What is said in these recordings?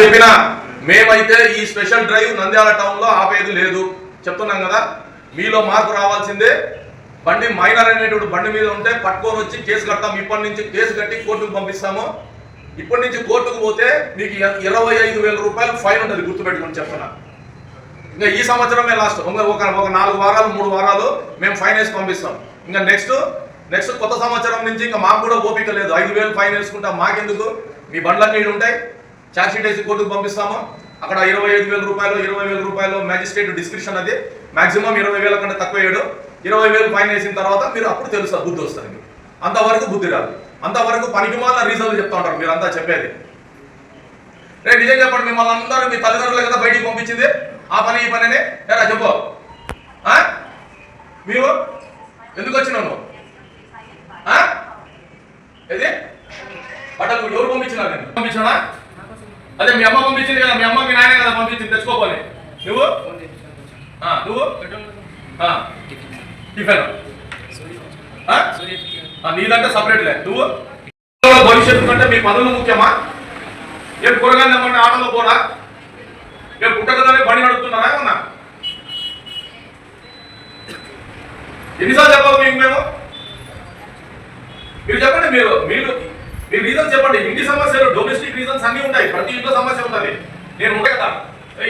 చెప్పిన మేమైతే ఈ స్పెషల్ డ్రైవ్ నంద్యాల టౌన్లో ఆపేది లేదు. చెప్తున్నాం కదా మీలో మార్పు రావాల్సిందే. బండి మైనర్ అనేటువంటి బండి మీద ఉంటే పట్టుకొని వచ్చి కేసు కడతాం. ఇప్పటి నుంచి కేసు కట్టి కోర్టుకు పంపిస్తాము. ఇప్పటి నుంచి కోర్టుకు పోతే మీకు ఇరవై ఐదు వేల రూపాయలు ఫైన్ ఉంటుంది గుర్తుపెట్టుకొని చెప్తున్నా ఇంకా ఈ సంవత్సరమే లాస్ట్ ఇంకా ఒక ఒక నాలుగు వారాలు మూడు వారాలు మేము ఫైన్ వేసి పంపిస్తాం. ఇంకా నెక్స్ట్ నెక్స్ట్ కొత్త సంవత్సరం నుంచి ఇంకా మాకు కూడా ఓపిక లేదు. ఐదు వేలు ఫైన్ వేసుకుంటాం మాకెందుకు? మీ బండ్లన్నీ ఉంటాయి ఛార్జ్షీట్ వేసి కోర్టుకు పంపిస్తాము. అక్కడ ఇరవై ఐదు వేల రూపాయలు ఇరవై వేల రూపాయలు మ్యాజిస్ట్రేట్ డిస్క్రిప్షన్ అది. మాక్సిమం ఇరవై వేల కంటే తక్కువ వేయడు ఇరవై వేలు ఫైన్ వేసిన తర్వాత మీరు అప్పుడు తెలుస్తుంది బుద్ధి వస్తుంది. మీకు. అంతవరకు బుద్ధి రాదు. అంతవరకు పనికి మాలిన రీజన్లు చెప్తా ఉంటారు మీరు అంతా చెప్పేది. రేపు నిజం చెప్పండి మిమ్మల్ని అందరూ మీ తల్లిదండ్రులు కదా బయటికి పంపించింది? ఆ పని ఈ పని అని ఎరా చెప్పు. ఆ? మీరు? ఎందుకు వచ్చినాము ఆ? ఏది? బట్టలు ఎవరు పంపించినారు నేను పంపించినా అదే మీ అమ్మ పంపించింది కదా మీ అమ్మ మీ నాయన కదా పంపించింది తెచ్చుకోపోలే. నువ్వు? నువ్వు? ఆ, టిఫిన్. ఆ? ఆ, నీదంటే సపరేట్లే నువ్వు? భవిష్యత్తు కంటే మీ పనులు ముఖ్యమా? రేపు కూరగాయలు తెమ్మంటే ఆటోలో పోరా? రేపు పుట్టకదనే బండి నడుపుతున్నారా ఏమన్నా? ఎన్నిసార్లు చెప్పాలి మీకు మేము? మీరు చెప్పండి మీరు మీరు మీరు రీజన్ చెప్పండి. ఇన్ని సమస్యలు డొమెస్టిక్ రీజన్స్ అన్ని ఉంటాయి. ప్రతి ఇంట్లో సమస్య ఉంటుంది. నేను ఉంటాయి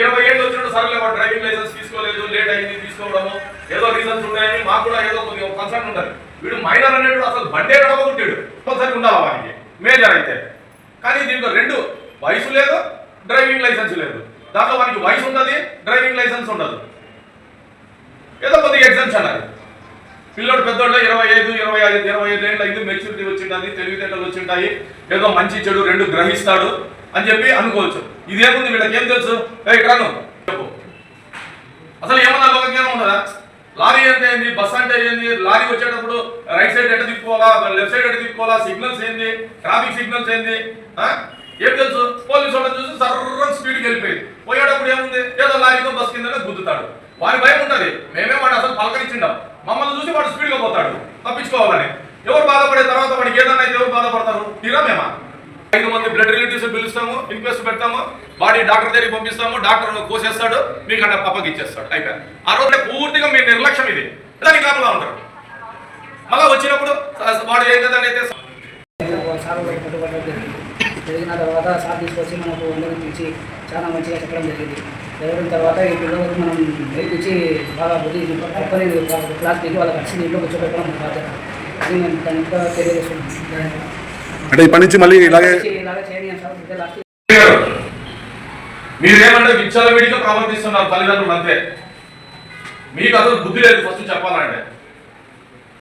ఇరవై ఏళ్ళు వచ్చినప్పుడు సరే డ్రైవింగ్ లైసెన్స్ తీసుకోలేదు లేట్ అయింది తీసుకోవడము. ఏదో రీజన్స్ ఉన్నాయని మాకు కూడా ఏదో కొద్దిగా కన్సర్న్ ఉంటుంది. వీడు మైనర్ అనేవాడు అసలు బండే నడవకుంటాడు. కంపల్సరీ ఉండాలి వానికి మేజర్ అయితే. కానీ దీంట్లో రెండు వయసు లేదు డ్రైవింగ్ లైసెన్స్ లేదు. దాంట్లో వానికి వయసు ఉండదు డ్రైవింగ్ లైసెన్స్ ఉండదు. ఏదో కొద్దిగా ఎగ్జామ్స్ అది. పిల్లోడు పెద్దోళ్ళు ఇరవై ఐదు ఇరవై ఐదు ఇరవై ఐదు ఏళ్ళు ఐదు మెచ్యూరిటీ వచ్చింటుంది తెలివితేటలు వచ్చింటాయి. ఏదో మంచి చెడు రెండు గ్రహిస్తాడు అని చెప్పి అనుకోవచ్చు. ఇదేముంది వీళ్ళకి? ఏం తెలుసు? ఇక్కడను చెప్పు. అసలు ఏమన్నా లోకజ్ఞానం ఉండదా లారీ అంటే ఏంది? బస్ అంటే ఏంది? లారీ వచ్చేటప్పుడు రైట్ సైడ్ ఎట్ట తిప్పుకోవాలా? లెఫ్ట్ సైడ్ ఎట్ట తిప్పుకోవాలా? సిగ్నల్స్ ఏంది? ట్రాఫిక్ సిగ్నల్స్ ఏంది? ఆ? ఏం తెలుసు? పోలీసు వాళ్ళని చూసి సర్రం స్పీడ్కి వెళ్ళిపోయింది. పోయేటప్పుడు ఏముంది? ఏదో లారీతో బస్ కింద గుద్దుతాడు. వారి భయం ఉంటది. మేమే వాడు అసలు పలకరించిండాం. మమ్మల్ని చూసి వాడు స్పీడ్గా పోతాడు. తప్పించుకోవాలని. ఎవరు బాధపడే తర్వాత వాడికి ఏదన్నా అయితే ఎవరు బాధపడతారు? తీరా మేమా? ఐదు మంది బ్లడ్ రిలేటివ్స్ పిలుస్తాము ఇన్క్వెస్ట్ పెడతాము బాడీ డాక్టర్ దగ్గరికి పంపిస్తాము డాక్టర్ కోసేస్తాడు మీకు అంటే పప్పకి ఇచ్చేస్తాడు. అయిపోయి ఆ రోజు పూర్తిగా మీ నిర్లక్ష్యం ఇది. దానికి కాపలా ఉంటారు. మళ్ళీ వచ్చినప్పుడు వాడు ఏ విధంగా అయితే జరిగిన తర్వాత సార్ తీసుకొచ్చి మనకు అందరికి ఇచ్చి చాలా మంచిగా చెప్పడం జరిగింది. జరిగిన తర్వాత ఈ పిల్లలకు మనం నేర్పించి బాగా బుద్ధి ఒక్కరి క్లాస్ దిగి వాళ్ళకి వచ్చి ఇంట్లో కూర్చోబెట్టడం మన బాధ్యత. అది మేము దాని ఇంకా తెలియజేస్తున్నాం అంటే ఇప్పటి నుంచి మళ్ళీ ఇలాగే ఇలాగే చేయండి సార్ ఇదే లాస్ట్ మీరేమంటే విచ్చలవిడిగా ప్రవర్తిస్తున్నారు తల్లిదండ్రులు అంతే. మీకు అసలు బుద్ధి లేదు ఫస్ట్ చెప్పాలంటే.